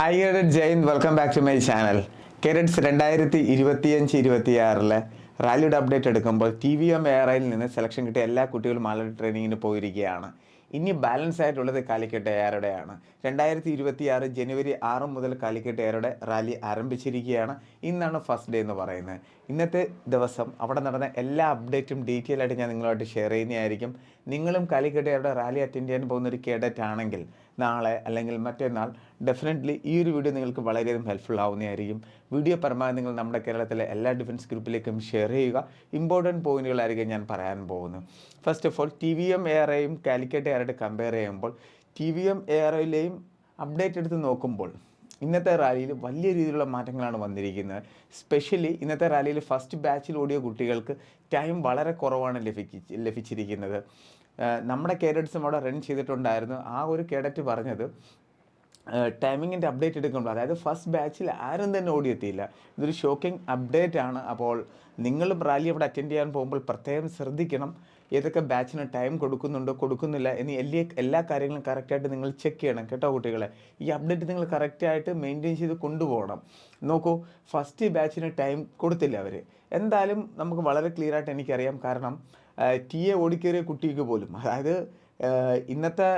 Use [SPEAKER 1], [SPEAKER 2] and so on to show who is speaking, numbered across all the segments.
[SPEAKER 1] Hi cadet Jain welcome back to my channel cadets രണ്ടായിരത്തി ഇരുപത്തിയഞ്ച് ഇരുപത്തിയാറിലെ റാലിയുടെ അപ്ഡേറ്റ് എടുക്കുമ്പോൾ ടി വി എം എയറയിൽ നിന്ന് സെലക്ഷൻ കിട്ടിയ എല്ലാ കുട്ടികളും ആളുടെ ട്രെയിനിങ്ങിന് പോയിരിക്കുകയാണ്. ഇനി ബാലൻസ് ആയിട്ടുള്ളത് കാലിക്കറ്റ് എയറുടെയാണ് രണ്ടായിരത്തി ഇരുപത്തി ആറ് ജനുവരി ആറ് മുതൽ കാലിക്കറ്റ് എയറുടെ റാലി ആരംഭിച്ചിരിക്കുകയാണ്. ഇന്നാണ് ഫസ്റ്റ് ഡേ എന്ന് പറയുന്നത്. ഇന്നത്തെ ദിവസം അവിടെ നടന്ന എല്ലാ അപ്ഡേറ്റും ഡീറ്റെയിൽ ആയിട്ട് ഞാൻ നിങ്ങളുമായിട്ട് ഷെയർ ചെയ്യുന്നതായിരിക്കും. നിങ്ങളും കാലിക്കട്ടെ അവിടെ റാലി അറ്റൻഡ് ചെയ്യാൻ പോകുന്ന ഒരു കേഡറ്റ് ആണെങ്കിൽ നാളെ അല്ലെങ്കിൽ മറ്റന്നാൾ ഡെഫിനറ്റ്ലി ഈ ഒരു വീഡിയോ നിങ്ങൾക്ക് വളരെയധികം ഹെൽപ്ഫുൾ ആവുന്നതായിരിക്കും. വീഡിയോ പരമാവധി നിങ്ങൾ നമ്മുടെ കേരളത്തിലെ എല്ലാ ഡിഫൻസ് ഗ്രൂപ്പിലേക്കും ഷെയർ ചെയ്യുക. ഇമ്പോർട്ടന്റ് പോയിന്റുകളായിരിക്കും ഞാൻ പറയാൻ പോകുന്നത്. First of all T V M എയറേയും Calicut എയറായിട്ട് കമ്പയർ ചെയ്യുമ്പോൾ ടി വി എം എയറയിലെയും അപ്ഡേറ്റ് എടുത്ത് നോക്കുമ്പോൾ ഇന്നത്തെ റാലിയിൽ വലിയ രീതിയിലുള്ള മാറ്റങ്ങളാണ് വന്നിരിക്കുന്നത്. സ്പെഷ്യലി ഇന്നത്തെ റാലിയിൽ ഫസ്റ്റ് ബാച്ചിൽ ഓടിയ കുട്ടികൾക്ക് ടൈം വളരെ കുറവാണ് ലഭിക്കി ലഭിച്ചിരിക്കുന്നത്. നമ്മുടെ കേഡറ്റ്സും അവിടെ റൺ ചെയ്തിട്ടുണ്ടായിരുന്നു. ആ ഒരു കേഡറ്റ് പറഞ്ഞത് ടൈമിങ്ങിന്റെ അപ്ഡേറ്റ് എടുക്കുമ്പോൾ അതായത് ഫസ്റ്റ് ബാച്ചിൽ ആരും തന്നെ ഓടിയെത്തിയില്ല. ഇതൊരു ഷോക്കിംഗ് അപ്ഡേറ്റ് ആണ്. അപ്പോൾ നിങ്ങളും റാലി അവിടെ അറ്റൻഡ് ചെയ്യാൻ പോകുമ്പോൾ പ്രത്യേകം ശ്രദ്ധിക്കണം. ഏതൊക്കെ ബാച്ചിന് ടൈം കൊടുക്കുന്നുണ്ടോ കൊടുക്കുന്നില്ല എന്നീ എല്ലാ എല്ലാ കാര്യങ്ങളും കറക്റ്റായിട്ട് നിങ്ങൾ ചെക്ക് ചെയ്യണം കേട്ടോ കുട്ടികളെ. ഈ അപ്ഡേറ്റ് നിങ്ങൾ കറക്റ്റായിട്ട് മെയിന്റെയിൻ ചെയ്ത് കൊണ്ടുപോകണം. നോക്കൂ ഫസ്റ്റ് ബാച്ചിന് ടൈം കൊടുത്തില്ല അവർ എന്തായാലും നമുക്ക് വളരെ ക്ലിയർ ആയിട്ട് എനിക്കറിയാം. കാരണം ടി എ ഓടിക്കേറിയ കുട്ടിക്ക് പോലും അതായത് ഇന്നത്തെ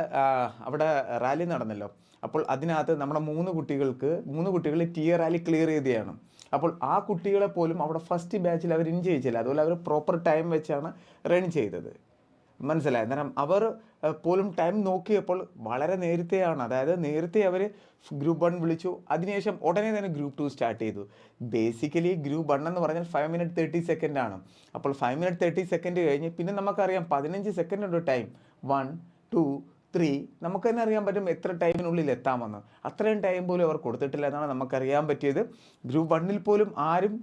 [SPEAKER 1] അവിടെ റാലി നടന്നല്ലോ. അപ്പോൾ അതിനകത്ത് നമ്മുടെ മൂന്ന് കുട്ടികൾക്ക് മൂന്ന് കുട്ടികൾ ടി എ റാലി ക്ലിയർ ചെയ്തതാണ്. അപ്പോൾ ആ കുട്ടികളെ പോലും അവിടെ ഫസ്റ്റ് ബാച്ചിൽ അവർ ഇൻ ചെയ്യിച്ചില്ല. അതുപോലെ അവർ പ്രോപ്പർ ടൈം വെച്ചാണ് റൺ ചെയ്തത്. മനസ്സിലായി? അന്നേരം അവർ പോലും ടൈം നോക്കിയപ്പോൾ വളരെ നേരത്തെയാണ്. അതായത് നേരത്തെ അവർ ഗ്രൂപ്പ് വൺ വിളിച്ചു. അതിനുശേഷം ഉടനെ തന്നെ ഗ്രൂപ്പ് ടു സ്റ്റാർട്ട് ചെയ്തു. ബേസിക്കലി ഗ്രൂപ്പ് വൺ എന്ന് പറഞ്ഞാൽ ഫൈവ് മിനിറ്റ് തേർട്ടി സെക്കൻഡ് ആണ്. അപ്പോൾ ഫൈവ് മിനിറ്റ് തേർട്ടി സെക്കൻഡ് കഴിഞ്ഞ് പിന്നെ നമുക്കറിയാം പതിനഞ്ച് സെക്കൻഡ് ഉണ്ട് ടൈം വൺ ടു ത്രീ നമുക്ക് തന്നെ അറിയാൻ പറ്റും എത്ര ടൈമിനുള്ളിൽ എത്താമെന്ന്. അത്രയും ടൈം പോലും അവർ കൊടുത്തിട്ടില്ല എന്നാണ് നമുക്കറിയാൻ പറ്റിയത്. ഗ്രൂപ്പ് വണ്ണിൽ പോലും ആരും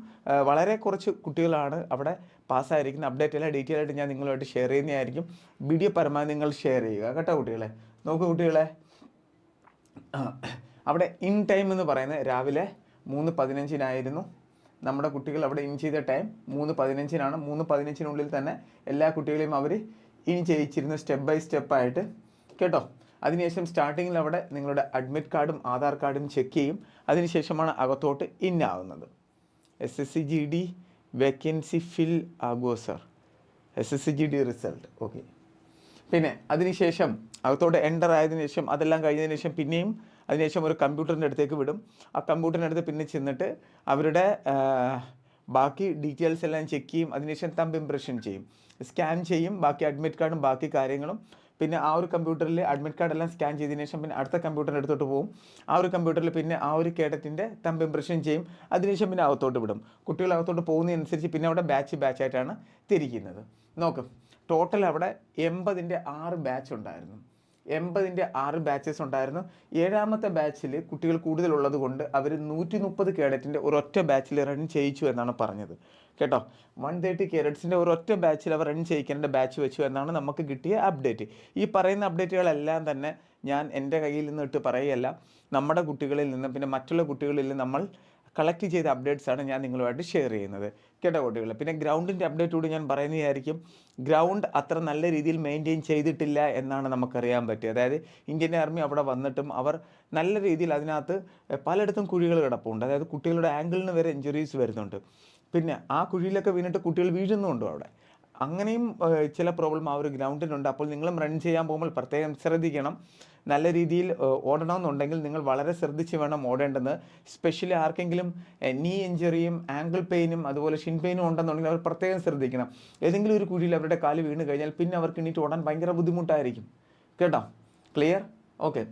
[SPEAKER 1] വളരെ കുറച്ച് കുട്ടികളാണ് അവിടെ പാസ്സായിരിക്കുന്നത്. അപ്ഡേറ്റ് എല്ലാം ഡീറ്റെയിൽ ആയിട്ട് ഞാൻ നിങ്ങളുമായിട്ട് ഷെയർ ചെയ്യുന്നതായിരിക്കും. വീഡിയോ പരമാവധി നിങ്ങൾ ഷെയർ ചെയ്യുക കേട്ടോ കുട്ടികളെ. നോക്കൂ കുട്ടികളെ. അവിടെ ഇൻ ടൈം എന്ന് പറയുന്നത് രാവിലെ മൂന്ന് പതിനഞ്ചിനായിരുന്നു. നമ്മുടെ കുട്ടികൾ അവിടെ ഇൻ ചെയ്ത ടൈം മൂന്ന് പതിനഞ്ചിനാണ്. മൂന്ന് പതിനഞ്ചിനുള്ളിൽ തന്നെ എല്ലാ കുട്ടികളെയും അവർ ഇനി ചെയ്യിച്ചിരുന്നു സ്റ്റെപ്പ് ബൈ സ്റ്റെപ്പായിട്ട് കേട്ടോ. അതിനുശേഷം സ്റ്റാർട്ടിങ്ങിൽ അവിടെ നിങ്ങളുടെ അഡ്മിറ്റ് കാർഡും ആധാർ കാർഡും ചെക്ക് ചെയ്യും. അതിനുശേഷമാണ് അകത്തോട്ട് ഇൻ ആവുന്നത്. S S C G D vacancy fill ആകുമോ sir S S C G D result okay പിന്നെ അതിനുശേഷം അകത്തോട്ട് എന്റർ ആയതിനു ശേഷം അതെല്ലാം കഴിഞ്ഞതിന് ശേഷം പിന്നെയും അതിനുശേഷം ഒരു കമ്പ്യൂട്ടറിന്റെ അടുത്തേക്ക് വിടും. ആ കമ്പ്യൂട്ടറിന്റെ അടുത്ത് പിന്നെ ചെന്നിട്ട് അവരുടെ ബാക്കി ഡീറ്റെയിൽസ് എല്ലാം ചെക്ക് ചെയ്യും. അതിനുശേഷം തമ്പ് ഇംപ്രഷൻ ചെയ്യും. സ്കാൻ ചെയ്യും. ബാക്കി അഡ്മിറ്റ് കാർഡും ബാക്കി കാര്യങ്ങളും പിന്നെ ആ ഒരു കമ്പ്യൂട്ടറിൽ അഡ്മിറ്റ് കാർഡ് എല്ലാം സ്കാൻ ചെയ്തതിനു ശേഷം പിന്നെ അടുത്ത കമ്പ്യൂട്ടറിന്റെ അടുത്തോട്ട് പോകും ആ ഒരു കമ്പ്യൂട്ടറിൽ പിന്നെ ആ ഒരു കേഡറ്റിന്റെ തമ്പ് ഇംപ്രഷൻ ചെയ്യും. അതിനുശേഷം പിന്നെ അകത്തോട്ട് വിടും. കുട്ടികൾ അകത്തോട്ട് പോകുന്നതനുസരിച്ച് പിന്നെ അവിടെ ബാച്ച് ബാച്ചായിട്ടാണ് തിരിക്കുന്നത്. നോക്കും ടോട്ടൽ അവിടെ എൺപതിന്റെ ആറ് ബാച്ച് ഉണ്ടായിരുന്നു. എൺപതിന്റെ ആറ് ബാച്ചസ് ഉണ്ടായിരുന്നു. ഏഴാമത്തെ ബാച്ചിൽ കുട്ടികൾ കൂടുതലുള്ളത് കൊണ്ട് അവർ നൂറ്റി മുപ്പത് കേഡറ്റിന്റെ ഒരൊറ്റ ബാച്ചിൽ റൺ ചെയ്യിച്ചു എന്നാണ് പറഞ്ഞത്. കേട്ടോ? വൺ തേർട്ടി കേഡറ്റ്സിന്റെ ഒരൊറ്റ ബാച്ചിൽ അവർ റൺ ചെയ്യിക്കേണ്ട ബാച്ച് വെച്ചു എന്നാണ് നമുക്ക് കിട്ടിയ അപ്ഡേറ്റ് ഈ പറയുന്ന അപ്ഡേറ്റുകളെല്ലാം തന്നെ ഞാൻ എന്റെ കയ്യിൽ നിന്ന് ഇട്ട് പറയുകയല്ല. നമ്മുടെ കുട്ടികളിൽ നിന്ന് പിന്നെ മറ്റുള്ള കുട്ടികളിൽ നിന്ന് നമ്മൾ കളക്ട് ചെയ്ത അപ്ഡേറ്റ്സ് ആണ് ഞാൻ നിങ്ങളുമായിട്ട് ഷെയർ ചെയ്യുന്നത്. കേട്ടോ കുട്ടികൾ പിന്നെ ഗ്രൗണ്ടിന്റെ അപ്ഡേറ്റോട് ഞാൻ പറയുന്നതായിരിക്കും. ഗ്രൗണ്ട് അത്ര നല്ല രീതിയിൽ മെയിന്റെയിൻ ചെയ്തിട്ടില്ല എന്നാണ് നമുക്കറിയാൻ പറ്റിയത്. അതായത് ഇന്ത്യൻ ആർമി അവിടെ വന്നിട്ടും അവർ നല്ല രീതിയിൽ അതിനകത്ത് പലയിടത്തും കുഴികൾ കിടപ്പുണ്ട്. അതായത് കുട്ടികളുടെ ആംഗിളിന് വരെ ഇഞ്ചുറീസ് വരുന്നുണ്ട്. പിന്നെ ആ കുഴിയിലൊക്കെ വീണിട്ട് കുട്ടികൾ വീഴുന്നുണ്ടോ അവിടെ? അങ്ങനെയും ചില പ്രോബ്ലം ആ ഒരു ഗ്രൗണ്ടിനുണ്ട് അപ്പോൾ നിങ്ങളും റൺ ചെയ്യാൻ പോകുമ്പോൾ പ്രത്യേകം ശ്രദ്ധിക്കണം. നല്ല രീതിയിൽ ഓടണമെന്നുണ്ടെങ്കിൽ നിങ്ങൾ വളരെ ശ്രദ്ധിച്ച് വേണം ഓടേണ്ടത്. സ്പെഷ്യലി ആർക്കെങ്കിലും നീ ഇഞ്ചറിയും ആംഗിൾ പെയിനും അതുപോലെ ഷിൻ പെയിനും ഉണ്ടെന്നുണ്ടെങ്കിൽ അവർ പ്രത്യേകം ശ്രദ്ധിക്കണം. ഏതെങ്കിലും ഒരു കുഴിയിൽ അവരുടെ കാൽ വീണ് കഴിഞ്ഞാൽ പിന്നെ അവർക്ക് എണീറ്റ് ഓടാൻ ഭയങ്കര ബുദ്ധിമുട്ടായിരിക്കും. കേട്ടോ? ക്ലിയർ ഓക്കെ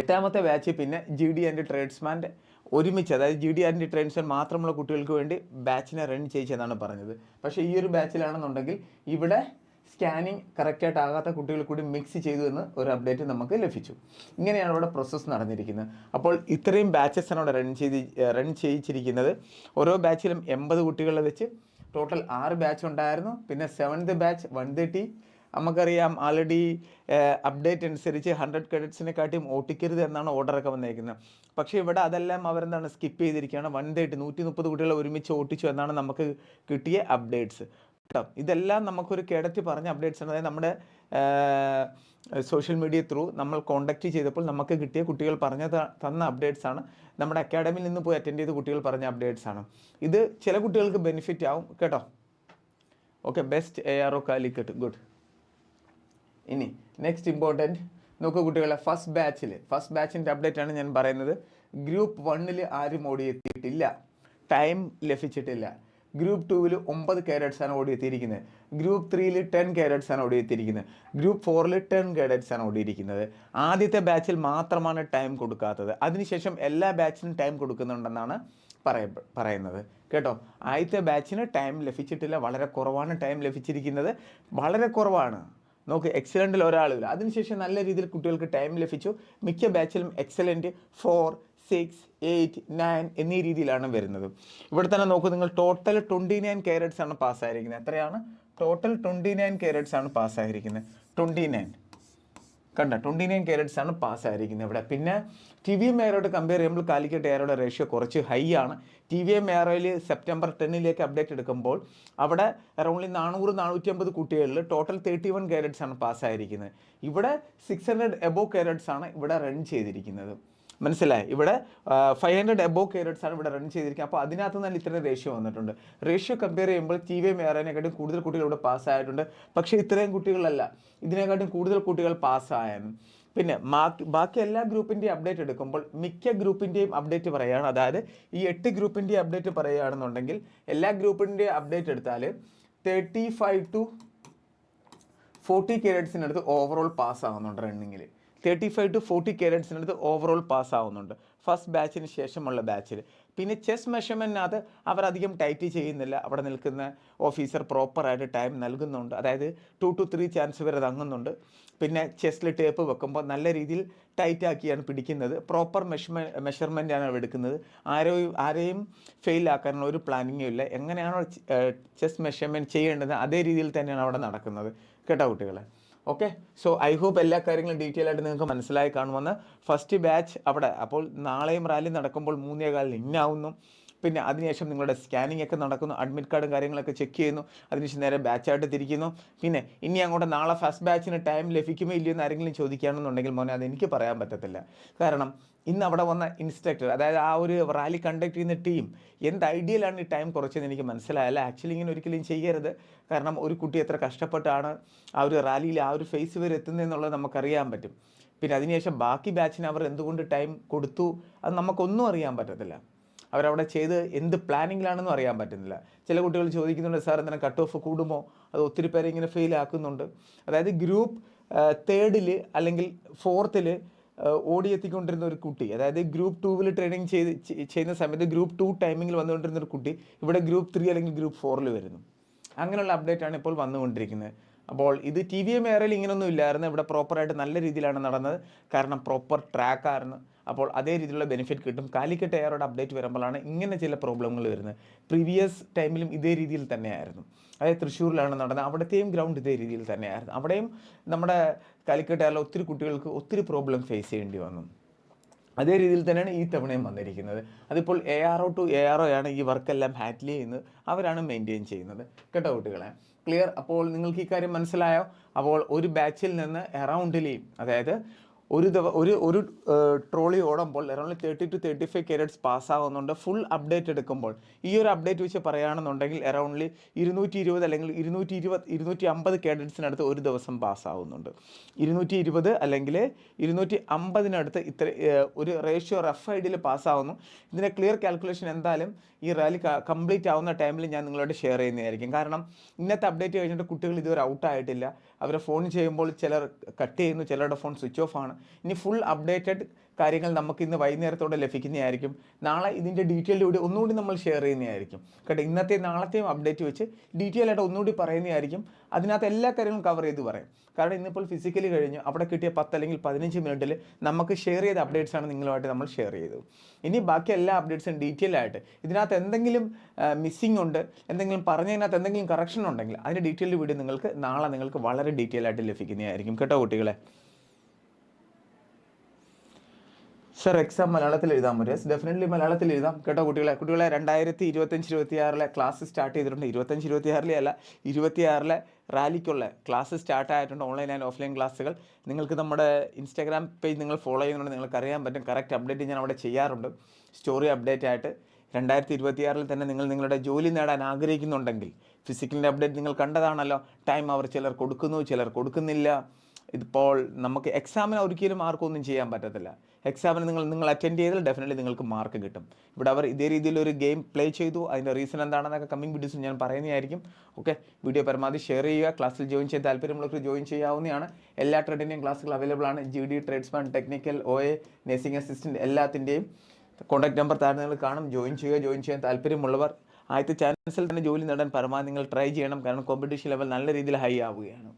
[SPEAKER 1] എട്ടാമത്തെ ബാച്ച് പിന്നെ ജി ഡി ആൻഡ് ട്രേഡ്സ്മാന്റെ ഒരുമിച്ച് അതായത് ജി ഡി ആൻഡ് ട്രേഡ്സ്മാൻ മാത്രമുള്ള കുട്ടികൾക്ക് വേണ്ടി ബാച്ചിനെ റൺ ചെയ്യിച്ചെന്നാണ് പറഞ്ഞത്. പക്ഷേ ഈ ഒരു ബാച്ചിലാണെന്നുണ്ടെങ്കിൽ ഇവിടെ സ്കാനിങ് കറക്റ്റായിട്ട് ആകാത്ത കുട്ടികൾ കൂടി മിക്സ് ചെയ്തു എന്ന് ഒരു അപ്ഡേറ്റ് നമുക്ക് ലഭിച്ചു. ഇങ്ങനെയാണ് ഇവിടെ പ്രോസസ്സ് നടന്നിരിക്കുന്നത്. അപ്പോൾ ഇത്രയും ബാച്ചസ് ആണ് ഇവിടെ റൺ ചെയ്ത് റൺ ചെയ്യിച്ചിരിക്കുന്നത്. ഓരോ ബാച്ചിലും എൺപത് കുട്ടികളെ വെച്ച് ടോട്ടൽ ആറ് ബാച്ച് ഉണ്ടായിരുന്നു. പിന്നെ സെവൻത് ബാച്ച് വൺ തേർട്ടി നമുക്കറിയാം ആൾറെഡി അപ്ഡേറ്റ് അനുസരിച്ച് ഹൺഡ്രഡ് ക്രെഡിറ്റ്സിനെക്കാട്ടിയും ഓട്ടിക്കരുത് എന്നാണ് ഓർഡറൊക്കെ വന്നേക്കുന്നത്. പക്ഷേ ഇവിടെ അതെല്ലാം അവരെന്താണ് സ്കിപ്പ് ചെയ്തിരിക്കുകയാണ്. വൺ തേർട്ടി നൂറ്റി മുപ്പത് കുട്ടികളെ ഒരുമിച്ച് ഓട്ടിച്ചു എന്നാണ് നമുക്ക് കിട്ടിയ അപ്ഡേറ്റ്സ് കേട്ടോ. ഇതെല്ലാം നമുക്കൊരു കേടത്തി പറഞ്ഞ അപ്ഡേറ്റ്സ് ആണ്. അതായത് നമ്മുടെ സോഷ്യൽ മീഡിയ ത്രൂ നമ്മൾ കോണ്ടാക്ട് ചെയ്തപ്പോൾ നമുക്ക് കിട്ടിയ കുട്ടികൾ പറഞ്ഞ തന്ന അപ്ഡേറ്റ്സ് ആണ്. നമ്മുടെ അക്കാഡമിയിൽ നിന്ന് പോയി അറ്റൻഡ് ചെയ്ത കുട്ടികൾ പറഞ്ഞ അപ്ഡേറ്റ്സ് ആണ്. ഇത് ചില കുട്ടികൾക്ക് ബെനിഫിറ്റ് ആവും. കേട്ടോ? Okay best A R O Calicut good ഇനി നെക്സ്റ്റ് ഇമ്പോർട്ടന്റ് നോക്കൂ കുട്ടികളെ ഫസ്റ്റ് ബാച്ചിൽ ഫസ്റ്റ് ബാച്ചിന്റെ അപ്ഡേറ്റ് ആണ് ഞാൻ പറയുന്നത്. ഗ്രൂപ്പ് വണ്ണിൽ ആരും ഓടിയെത്തിയിട്ടില്ല. ടൈം ലഭിച്ചിട്ടില്ല. ഗ്രൂപ്പ് ടൂവിൽ ഒമ്പത് കാരറ്റ്സ് ആണ് ഓടിയെത്തിയിരിക്കുന്നത് ഗ്രൂപ്പ് ത്രീയിൽ ടെൻ കാരറ്റ്സ് ആണ് ഓടിയെത്തിയിരിക്കുന്നത് ഗ്രൂപ്പ് ഫോറിൽ ടെൻ ആണ് ഓടിയിരിക്കുന്നത് ആദ്യത്തെ ബാച്ചിൽ മാത്രമാണ് ടൈം കൊടുക്കാത്തത്. അതിനുശേഷം എല്ലാ ബാച്ചിനും ടൈം കൊടുക്കുന്നുണ്ടെന്നാണ് പറയ പറയുന്നത്. കേട്ടോ? ആദ്യത്തെ ബാച്ചിന് ടൈം ലഭിച്ചിട്ടില്ല. വളരെ കുറവാണ് ടൈം ലഭിച്ചിരിക്കുന്നത്. വളരെ കുറവാണ്. നോക്ക് എക്സലന്റിൽ ഒരാളില്ല. അതിനുശേഷം നല്ല രീതിയിൽ കുട്ടികൾക്ക് ടൈം ലഭിച്ചു. മിക്ക ബാച്ചിലും excellent four six eight nine എന്നീ രീതിയിലാണ് വരുന്നത്. ഇവിടെ തന്നെ നോക്കൂ നിങ്ങൾ ടോട്ടൽ ട്വന്റി നയൻ കാരറ്റ്സ് ആണ് പാസ്സായിരിക്കുന്നത് എത്രയാണ്? ടോട്ടൽ ട്വന്റി നയൻ കാരറ്റ്സ് ആണ് പാസ്സായിരിക്കുന്നത് ട്വന്റി നയൻ കണ്ട ട്വന്റി നയൻ കാരറ്റ്സ് ആണ് പാസ്സായിരിക്കുന്നത് ഇവിടെ. പിന്നെ ടി വി എം എയറോട് കമ്പയർ ചെയ്യുമ്പോൾ കാലിക്കറ്റ് എയറോയുടെ റേഷ്യോ കുറച്ച് ഹൈ ആണ്. T V M എയറോയിൽ September ടെന്നിലേക്ക് update എടുക്കുമ്പോൾ അവിടെ അറൗണ്ട്ലി നാനൂറ് നാനൂറ്റി അമ്പത് കുട്ടികളിൽ ടോട്ടൽ തേർട്ടി വൺ കാരറ്റ്സ് ആണ് പാസ്സായിരിക്കുന്നത് ഇവിടെ സിക്സ് ഹൺഡ്രഡ് എബോ കാരറ്റ്സ് ആണ് ഇവിടെ റൺ ചെയ്തിരിക്കുന്നത്. മനസ്സിലായി? ഇവിടെ ഫൈവ് ഹൺഡ്രഡ് എബോ കേരറ്റ്സ് ആണ് ഇവിടെ റൺ ചെയ്തിരിക്കുന്നത്. അപ്പോൾ അതിനകത്ത് തന്നെ ഇത്രയും റേഷ്യോ വന്നിട്ടുണ്ട്. റേഷ്യോ കമ്പയർ ചെയ്യുമ്പോൾ ടി വി മേറാനെക്കാട്ടും കൂടുതൽ കുട്ടികൾ ഇവിടെ പാസ്സായിട്ടുണ്ട് പക്ഷേ ഇത്രയും കുട്ടികളല്ല. ഇതിനെക്കാട്ടും കൂടുതൽ കുട്ടികൾ പാസ്സായാണ് പിന്നെ ബാക്കി ബാക്കി എല്ലാ ഗ്രൂപ്പിന്റെയും അപ്ഡേറ്റ് എടുക്കുമ്പോൾ മിക്ക ഗ്രൂപ്പിന്റെയും അപ്ഡേറ്റ് പറയുകയാണ്. അതായത് ഈ എട്ട് ഗ്രൂപ്പിന്റെയും അപ്ഡേറ്റ് പറയുകയാണെന്നുണ്ടെങ്കിൽ എല്ലാ ഗ്രൂപ്പിന്റെയും അപ്ഡേറ്റ് എടുത്താൽ തേർട്ടി ഫൈവ് ടു ഫോർട്ടി കേരറ്റ്സിനടുത്ത് ഓവറോൾ പാസ് ആവുന്നുണ്ട് റണ്ണിങ്ങിൽ തേർട്ടി ഫൈവ് ടു ഫോർട്ടി കേരറ്റ്സിനടുത്ത് ഓവറോൾ പാസ് ആവുന്നുണ്ട് ഫസ്റ്റ് ബാച്ചിന് ശേഷമുള്ള ബാച്ചിൽ പിന്നെ ചെസ് മെഷർമെന്റിനകത്ത് അവർ അധികം ടൈറ്റ് ചെയ്യുന്നില്ല. അവിടെ നിൽക്കുന്ന ഓഫീസർ പ്രോപ്പറായിട്ട് ടൈം നൽകുന്നുണ്ട്. അതായത് ടു ടു ത്രീ ചാൻസ് വരെ തങ്ങുന്നുണ്ട്. പിന്നെ ചെസ്സിൽ ടേപ്പ് വെക്കുമ്പോൾ നല്ല രീതിയിൽ ടൈറ്റാക്കിയാണ് പിടിക്കുന്നത്. പ്രോപ്പർ മെഷർമെ മെഷർമെന്റാണ് എടുക്കുന്നത്. ആരെയും ആരെയും ഫെയിൽ ആക്കാനുള്ള ഒരു പ്ലാനിങ്ങും ഇല്ല. എങ്ങനെയാണോ ചെസ് മെഷർമെന്റ് ചെയ്യേണ്ടത് അതേ രീതിയിൽ തന്നെയാണ് അവിടെ നടക്കുന്നത്. കേട്ടോ കുട്ടികളെ? ഓക്കെ സോ ഐ ഹോപ്പ് എല്ലാ കാര്യങ്ങളും ഡീറ്റെയിൽ ആയിട്ട് നിങ്ങൾക്ക് മനസ്സിലായി കാണുമെന്ന്. ഫസ്റ്റ് ബാച്ച് അവിടെ അപ്പോൾ നാളെയും റാലി നടക്കുമ്പോൾ മൂന്നേ കാലിന് ഇന്നാവുന്നു. പിന്നെ അതിനുശേഷം നിങ്ങളുടെ സ്കാനിംഗ് ഒക്കെ നടക്കുന്നു അഡ്മിറ്റ് കാർഡും കാര്യങ്ങളൊക്കെ ചെക്ക് ചെയ്യുന്നു. അതിനുശേഷം നേരെ ബാച്ചായിട്ട് തിരിക്കുന്നു. പിന്നെ ഇനി അങ്ങോട്ട് നാളെ ഫസ്റ്റ് ബാച്ചിന് ടൈം ലഭിക്കുമോ ഇല്ലയോ എന്ന് ആരെങ്കിലും ചോദിക്കുകയാണെന്നുണ്ടെങ്കിൽ മോനെ അത് എനിക്ക് പറയാൻ പറ്റത്തില്ല. കാരണം ഇന്ന് അവിടെ വന്ന ഇൻസ്ട്രക്ടർ അതായത് ആ ഒരു റാലി കണ്ടക്ട് ചെയ്യുന്ന ടീം എന്ത് ഐഡിയലാണ് ഈ ടൈം കുറച്ചതെന്ന് എനിക്ക് മനസ്സിലായല്ല. ആക്ച്വലി ഇങ്ങനെ ഒരിക്കലും ചെയ്യരുത്. കാരണം ഒരു കുട്ടി എത്ര കഷ്ടപ്പെട്ടാണ് ആ ഒരു റാലിയിൽ ആ ഒരു ഫേസ് വരെ എത്തുന്നതെന്നുള്ളത് നമുക്കറിയാൻ പറ്റും. പിന്നെ അതിനുശേഷം ബാക്കി ബാച്ചിന് അവർ എന്തുകൊണ്ട് ടൈം കൊടുത്തു? അത് നമുക്കൊന്നും അറിയാൻ പറ്റത്തില്ല. അവരവിടെ ചെയ്ത് എന്ത് പ്ലാനിങ്ങിലാണെന്നും അറിയാൻ പറ്റുന്നില്ല. ചില കുട്ടികൾ ചോദിക്കുന്നുണ്ട് സാർ എന്തിനാ കട്ട് ഓഫ് കൂടുമോ? അത് ഒത്തിരി പേരെ ഇങ്ങനെ ഫെയിൽ ആക്കുന്നുണ്ട്. അതായത് ഗ്രൂപ്പ് തേർഡിൽ അല്ലെങ്കിൽ ഫോർത്തിൽ ഓടിയെത്തിക്കൊണ്ടിരുന്ന ഒരു കുട്ടി. അതായത് ഗ്രൂപ്പ് ടൂവിൽ ട്രെയിനിങ് ചെയ്ത് ചെയ്യുന്ന സമയത്ത് ഗ്രൂപ്പ് ടു ടൈമിങ്ങിൽ വന്നുകൊണ്ടിരുന്ന ഒരു കുട്ടി ഇവിടെ ഗ്രൂപ്പ് ത്രീ അല്ലെങ്കിൽ ഗ്രൂപ്പ് ഫോറിൽ വരുന്നു. അങ്ങനെയുള്ള അപ്ഡേറ്റ് ആണ് ഇപ്പോൾ വന്നുകൊണ്ടിരിക്കുന്നത്. അപ്പോൾ ഇത് ടി വി എം ഏറെ ഇങ്ങനൊന്നും ഇല്ലായിരുന്നു. ഇവിടെ പ്രോപ്പറായിട്ട് നല്ല രീതിയിലാണ് നടന്നത്. കാരണം പ്രോപ്പർ ട്രാക്കായിരുന്നു അപ്പോൾ അതേ രീതിയിലുള്ള ബെനിഫിറ്റ് കിട്ടും. കാലിക്കറ്റ് എയറോട് അപ്ഡേറ്റ് വരുമ്പോഴാണ് ഇങ്ങനെ ചില പ്രോബ്ലങ്ങൾ വരുന്നത്. പ്രീവിയസ് ടൈമിലും ഇതേ രീതിയിൽ തന്നെയായിരുന്നു. അതായത് തൃശ്ശൂരിലാണ് നടന്നത്. അവിടുത്തെയും ഗ്രൗണ്ട് ഇതേ രീതിയിൽ തന്നെയായിരുന്നു. അവിടെയും നമ്മുടെ കാലിക്കറ്റ് എയറിലെ ഒത്തിരി കുട്ടികൾക്ക് ഒത്തിരി പ്രോബ്ലം ഫേസ് ചെയ്യേണ്ടി വന്നു. അതേ രീതിയിൽ തന്നെയാണ് ഈ തവണയും വന്നിരിക്കുന്നത്. അതിപ്പോൾ A R O to A R O ആണ് ഈ വർക്കെല്ലാം ഹാൻഡിൽ ചെയ്യുന്നത്. അവരാണ് മെയിന്റെയിൻ ചെയ്യുന്നത്. കേട്ടോ കുട്ടികളെ? ക്ലിയർ അപ്പോൾ നിങ്ങൾക്ക് ഈ കാര്യം മനസ്സിലായോ? അപ്പോൾ ഒരു ബാച്ചിൽ നിന്ന് എറൗണ്ടിലെയും അതായത് ഒരു ഒരു ഒരു ട്രോളി ഓടുമ്പോൾ around thirty two thirty five carats പാസ്സാവുന്നുണ്ട് full update എടുക്കുമ്പോൾ. ഈ ഒരു അപ്ഡേറ്റ് വെച്ച് പറയുകയാണെന്നുണ്ടെങ്കിൽ അറൗണ്ട്ലി ഇരുന്നൂറ്റി ഇരുപത് അല്ലെങ്കിൽ ഇരുന്നൂറ്റി ഇരുപത് ഇരുന്നൂറ്റി അമ്പത് കാഡറ്റ്സിനടുത്ത് ഒരു ദിവസം പാസ്സാവുന്നുണ്ട് ഇരുന്നൂറ്റി ഇരുപത് അല്ലെങ്കിൽ ഇരുന്നൂറ്റി അമ്പതിനടുത്ത് ഇത്ര ഒരു റേഷ്യോ റഫ് ഐ ഡിയിൽ പാസ്സാവുന്നു ഇതിന്റെ ക്ലിയർ കാൽക്കുലേഷൻ എന്തായാലും ഈ റാലി കംപ്ലീറ്റ് ആവുന്ന ടൈമിൽ ഞാൻ നിങ്ങളോട് ഷെയർ ചെയ്യുന്നതായിരിക്കും. കാരണം ഇന്നത്തെ അപ്ഡേറ്റ് കഴിഞ്ഞിട്ട് കുട്ടികൾ ഇതുവരെ ഔട്ട് ആയിട്ടില്ല. അവരെ ഫോൺ ചെയ്യുമ്പോൾ ചിലർ കട്ട് ചെയ്യുന്നു ചിലരുടെ ഫോൺ സ്വിച്ച് ഓഫ് ആണ്. ഇനി ഫുൾ അപ്ഡേറ്റഡ് കാര്യങ്ങൾ നമുക്ക് ഇന്ന് വൈകുന്നേരത്തോടെ ലഭിക്കുന്നതായിരിക്കും. നാളെ ഇതിന്റെ ഡീറ്റെയിൽ കൂടി ഒന്നുകൂടി നമ്മൾ ഷെയർ ചെയ്യുന്നതായിരിക്കും. കേട്ടോ ഇന്നത്തെ നാളത്തെയും അപ്ഡേറ്റ് വെച്ച് ഡീറ്റെയിൽ ആയിട്ട് ഒന്നുകൂടി പറയുന്നതായിരിക്കും. അതിനകത്ത് എല്ലാ കാര്യങ്ങളും കവർ ചെയ്ത് പറയും. കാരണം ഇന്നിപ്പോൾ ഫിസിക്കലി കഴിഞ്ഞു. അവിടെ കിട്ടിയ പത്ത് അല്ലെങ്കിൽ പതിനഞ്ച് മിനിറ്റിൽ നമുക്ക് ഷെയർ ചെയ്ത അപ്ഡേറ്റ്സ് ആണ് നിങ്ങളുമായിട്ട് നമ്മൾ ഷെയർ ചെയ്തത്. ഇനി ബാക്കി എല്ലാ അപ്ഡേറ്റ്സും ഡീറ്റെയിൽ ആയിട്ട് ഇതിനകത്ത് എന്തെങ്കിലും മിസ്സിംഗ് ഉണ്ട് എന്തെങ്കിലും പറഞ്ഞതിനകത്ത് എന്തെങ്കിലും കറക്ഷൻ ഉണ്ടെങ്കിൽ അതിന്റെ ഡീറ്റെയിൽ വീഡിയോ നിങ്ങൾക്ക് നാളെ നിങ്ങൾക്ക് വളരെ ഡീറ്റെയിൽ ആയിട്ട് ലഭിക്കുന്നതായിരിക്കും. കേട്ടോ കുട്ടികളെ? സർ എക്സാം മലയാളത്തിൽ എഴുതാൻ പറ്റും യെസ് ഡെഫിനറ്റ്ലി മലയാളത്തിൽ എഴുതാം. കേട്ടോ കുട്ടികളെ? കുട്ടികളെ രണ്ടായിരത്തി ഇരുപത്തഞ്ച് ഇരുപത്തി ആറിലെ ക്ലാസ് സ്റ്റാർട്ട് ചെയ്തിട്ടുണ്ട്. ഇരുപത്തഞ്ച് ഇരുപത്തി ആറിലെ അല്ല ഇരുപത്തിയാറിലെ റാലിക്കുള്ള ക്ലാസ് സ്റ്റാർട്ട് ആയിട്ടുണ്ട് ഓൺലൈൻ ആൻഡ് ഓഫ്ലൈൻ ക്ലാസ്സുകൾ നിങ്ങൾക്ക് നമ്മുടെ ഇൻസ്റ്റാഗ്രാം പേജ് നിങ്ങൾ ഫോളോ ചെയ്യുന്നുണ്ട് നിങ്ങൾക്ക് അറിയാൻ പറ്റും. കറക്റ്റ് അപ്ഡേറ്റ് ഞാൻ അവിടെ ചെയ്യാറുണ്ട്. സ്റ്റോറി അപ്ഡേറ്റ് ആയിട്ട് രണ്ടായിരത്തി ഇരുപത്തിയാറിൽ തന്നെ നിങ്ങൾ നിങ്ങളുടെ ജോലി നേടാൻ ആഗ്രഹിക്കുന്നുണ്ടെങ്കിൽ ഫിസിക്കലിന്റെ അപ്ഡേറ്റ് നിങ്ങൾ കണ്ടതാണല്ലോ. ടൈം അവർ ചിലർ കൊടുക്കുന്നു ചിലർ കൊടുക്കുന്നില്ല. ഇതിപ്പോൾ നമുക്ക് എക്സാമിന് ഒരിക്കലും ആർക്കൊന്നും ചെയ്യാൻ പറ്റത്തില്ല. എക്സാമിന് നിങ്ങൾ നിങ്ങൾ അറ്റൻഡ് ചെയ്താൽ ഡെഫിനറ്റ്ലി നിങ്ങൾക്ക് മാർക്ക് കിട്ടും. ഇവിടെ അവർ ഇതേ രീതിയിലൊരു ഗെയിം പ്ലേ ചെയ്തു. അതിന്റെ റീസൺ എന്താണെന്നൊക്കെ കമ്മിങ് വീഡിയോസിൽ ഞാൻ പറയുന്നതായിരിക്കും. ഓക്കെ വീഡിയോ പരമാവധി ഷെയർ ചെയ്യുക. ക്ലാസ്സിൽ ജോയിൻ ചെയ്യാൻ താല്പര്യമുള്ളവർക്ക് ജോയിൻ ചെയ്യാവുന്നതാണ്. എല്ലാ ട്രേഡിന്റെയും ക്ലാസ്സുകൾ അവൈലബിൾ ആണ്. G D tradesman technical O A nursing assistant എല്ലാത്തിന്റെയും കോൺടാക്ട് നമ്പർ താഴെ നിങ്ങൾ കാണും. ജോയിൻ ചെയ്യുക ജോയിൻ ചെയ്യാൻ താല്പര്യമുള്ളവർ. ആദ്യത്തെ ചാൻസിൽ തന്നെ ജോലി നേടാൻ പരമാവധി നിങ്ങൾ ട്രൈ ചെയ്യണം. കാരണം കോമ്പറ്റീഷൻ ലെവൽ നല്ല രീതിയിൽ ഹൈ ആവുകയാണ്.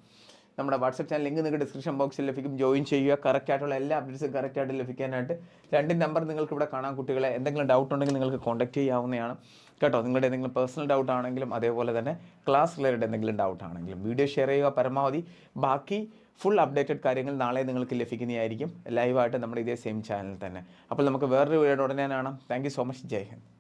[SPEAKER 1] നമ്മുടെ വാട്സപ്പ് ചാനൽ ലിങ്ക് നിങ്ങൾക്ക് ഡിസ്ക്രിപ്ഷൻ ബോക്സിൽ ലഭിക്കും. ജോയിൻ ചെയ്യുക. കറക്റ്റ് ആയിട്ടുള്ള എല്ലാ അപ്ഡേറ്റ്സും കറക്റ്റ് ആയിട്ട് ലഭിക്കാനായിട്ട്. രണ്ട് നമ്പർ നിങ്ങൾക്ക് ഇവിടെ കാണാം കുട്ടികളെ. എന്തെങ്കിലും ഡൗട്ട് ഉണ്ടെങ്കിൽ നിങ്ങൾക്ക് കോൺടാക്ട് ചെയ്യാവുന്നതാണ്. കേട്ടോ നിങ്ങളുടെ എന്തെങ്കിലും പേഴ്സണൽ ഡൗട്ട് ആണെങ്കിലും അതേപോലെ തന്നെ ക്ലാസ് റിലേറ്റഡ് എന്തെങ്കിലും ഡൗട്ട് ആണെങ്കിലും വീഡിയോ ഷെയർ ചെയ്യുക പരമാവധി. ബാക്കി ഫുൾ അപ്ഡേറ്റഡ് കാര്യങ്ങൾ നാളെ നിങ്ങൾക്ക് ലഭിക്കുന്നതായിരിക്കും. ലൈവായിട്ട് നമ്മുടെ ഇതേ സെയിം ചാനൽ തന്നെ. അപ്പോൾ നമുക്ക് വേറൊരു വീഡിയോ ഉടനെ കാണാം. Thank so much Jai Hind.